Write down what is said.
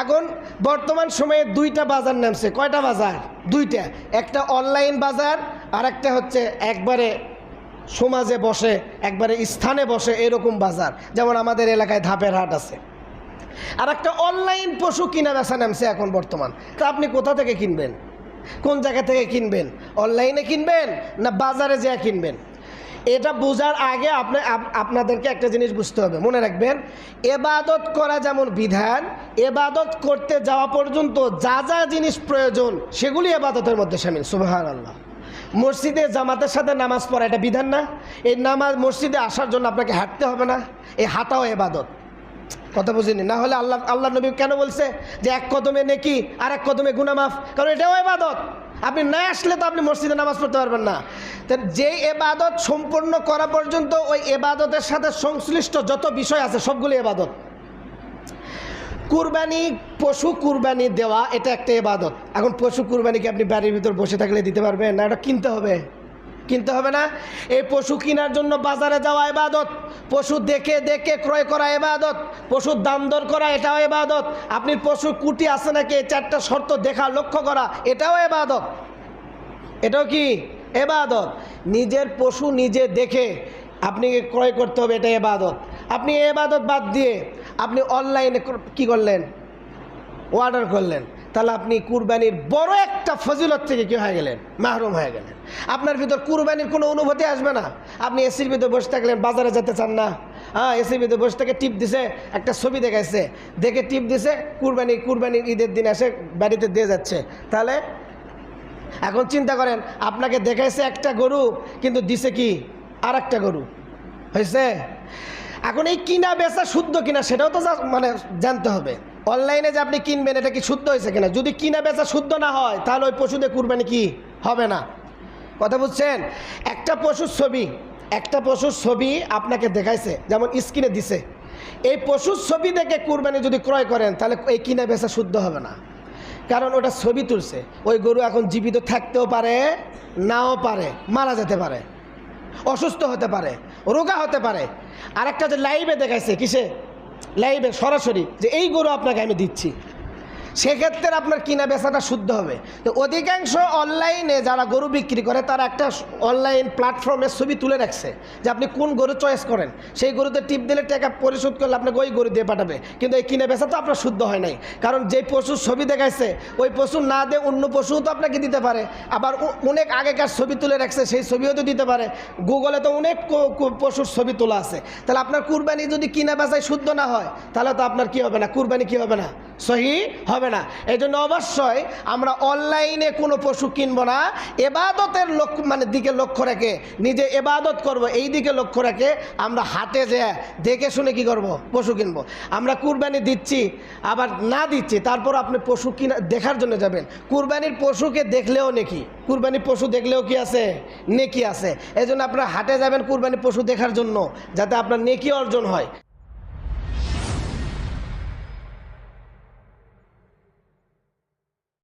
এখন বর্তমান সময়ে দুইটা বাজার নামছে। কয়টা বাজার? দুইটা। একটা অনলাইন বাজার আর একটা হচ্ছে একবারে সমাজে বসে, একবারে স্থানে বসে এরকম বাজার। যেমন আমাদের এলাকায় ধাপের হাট আছে। আর একটা অনলাইন পশু কিনা বেচা নামছে এখন বর্তমান। তা আপনি কোথা থেকে কিনবেন? কোন জায়গা থেকে কিনবেন? অনলাইনে কিনবেন না বাজারে যেয়ে কিনবেন? এটা বোঝার আগে আপনি আপ- আপনাদেরকে একটা জিনিস বুঝতে হবে, মনে রাখবেন। এবাদত করা যেমন বিধান, এবাদত করতে যাওয়া পর্যন্ত যা যা জিনিস প্রয়োজন, সেগুলি এবাদতের মধ্যে সামিল সুবাহান আল্লাহ মসজিদে জামাতের সাথে নামাজ পড়া এটা বিধান না। এই নামাজ মসজিদে আসার জন্য আপনাকে হাঁটতে হবে না, এই হাঁটাও এবাদত। কথা বুঝিনি? না হলে আল্লাহ আল্লাহ নবী কেন বলছে যে এক কদমে নেকি আর এক কদমে গুনামাফ কারণ এটাও এবাদত। আপনি না আসলে তো আপনি মসজিদে নামাজ পড়তে পারবেন না। যে এবাদত সম্পূর্ণ করা পর্যন্ত ওই এবাদতের সাথে সংশ্লিষ্ট যত বিষয় আছে, সবগুলি এবাদত। কুরবানি, পশু কুরবানি দেওয়া, এটা একটা এবাদত। এখন পশু কুরবানিকে আপনি বাড়ির ভিতর বসে থাকলে দিতে পারবেন না, এটা কিনতে হবে। কিনতে হবে না। এই পশু কেনার জন্য বাজারে যাওয়া এবাদত পশু দেখে দেখে ক্রয় করা এবাদত পশুর দাম দর করা, এটাও এবাদত আপনি পশুর কুটি আছে নাকি, এই চারটা শর্ত দেখা, লক্ষ্য করা, এটাও এবাদত এটাও কি? এবাদত নিজের পশু নিজে দেখে আপনি ক্রয় করতে হবে, এটা এবাদত আপনি এবাদত বাদ দিয়ে আপনি অনলাইনে কি করলেন? অর্ডার করলেন। তাহলে আপনি কুরবানির বড় একটা ফজিলত থেকে কি হয়ে গেলেন? মাহরুম হয়ে গেলেন। আপনার ভিতর কুরবানির কোনো অনুভূতি আসবে না। আপনি এসির ভিতরে বসে থাকলেন, বাজারে যেতে চান না। হ্যাঁ এসির ভিতরে বসে থেকে টিপ দিছে, একটা ছবি দেখাইছে। দেখে টিপ দিছে, কুরবানি, কুরবানির ঈদের দিন এসে বাড়িতে দিয়ে যাচ্ছে। তাহলে এখন চিন্তা করেন, আপনাকে দেখাইছে একটা গরু, কিন্তু দিছে কি? আর একটা গরু। হয়েছে? এখন এই কিনা বেচা শুদ্ধ কিনা সেটাও তো মানে জানতে হবে। অনলাইনে যে আপনি কিনবেন, এটা কি শুদ্ধ হয়েছে কিনা? যদি কিনা বেচা শুদ্ধ না হয়, তাহলে ওই পশুদের কুরবানি কি হবে না? কথা বুঝছেন? একটা পশুর ছবি, একটা পশুর ছবি আপনাকে দেখাইছে, যেমন স্ক্রিনে দিছে। এই পশুর ছবি দেখে কুরবানি যদি ক্রয় করেন, তাহলে এই কিনা বেচা শুদ্ধ হবে না। কারণ ওটা ছবি তুলছে। ওই গরু এখন জীবিত থাকতেও পারে, নাও পারে, মারা যেতে পারে, অসুস্থ হতে পারে, রোগা হতে পারে। আরেকটা যে লাইভে দেখাইছে, কিসে? লাইভে সরাসরি যে এই গরু আপনাকে আমি দিচ্ছি সেক্ষেত্রে আপনার কিনা বেচাটা শুদ্ধ হবে। তো অধিকাংশ অনলাইনে যারা গরু বিক্রি করে, তারা একটা অনলাইন প্ল্যাটফর্মের ছবি তুলে রাখছে যে আপনি কোন গরু চয়েস করেন। সেই গরুতে টিপ দিলে টাকা পরিশোধ করলে আপনাকে ওই গরু দিয়ে পাঠাবে। কিন্তু এই কিনা বেচা তো আপনার শুদ্ধ হয় নাই। কারণ যে পশুর ছবি দেখাইছে, ওই পশু না দিয়ে অন্য পশুও তো আপনাকে দিতে পারে। আবার অনেক আগেকার ছবি তুলে রাখছে, সেই ছবিও তো দিতে পারে। গুগলে তো অনেক পশুর ছবি তোলা আছে। তাহলে আপনার কুরবানি যদি কিনা বেচায় শুদ্ধ না হয়, তাহলে তো আপনার কি হবে না? কুরবানি কি হবে না? সহি হবে না। এই জন্য অবশ্যই আমরা অনলাইনে কোনো পশু কিনবো না। এবাদতের লক্ষ্য মানে দিকে লক্ষ্য রেখে নিজে এবাদত করব, এই দিকে লক্ষ্য রেখে আমরা হাটে যে দেখে শুনে কি করব? পশু কিনবো। আমরা কুরবানি দিচ্ছি, আবার না দিচ্ছি, তারপর আপনি পশু কিনা দেখার জন্য যাবেন। কুরবানির পশুকে দেখলেও নেকি? কুরবানির পশু দেখলেও কি আছে? নেকি আছে। এই জন্য আপনারা হাটে যাবেন কুরবানির পশু দেখার জন্য, যাতে আপনার নেকি অর্জন হয়।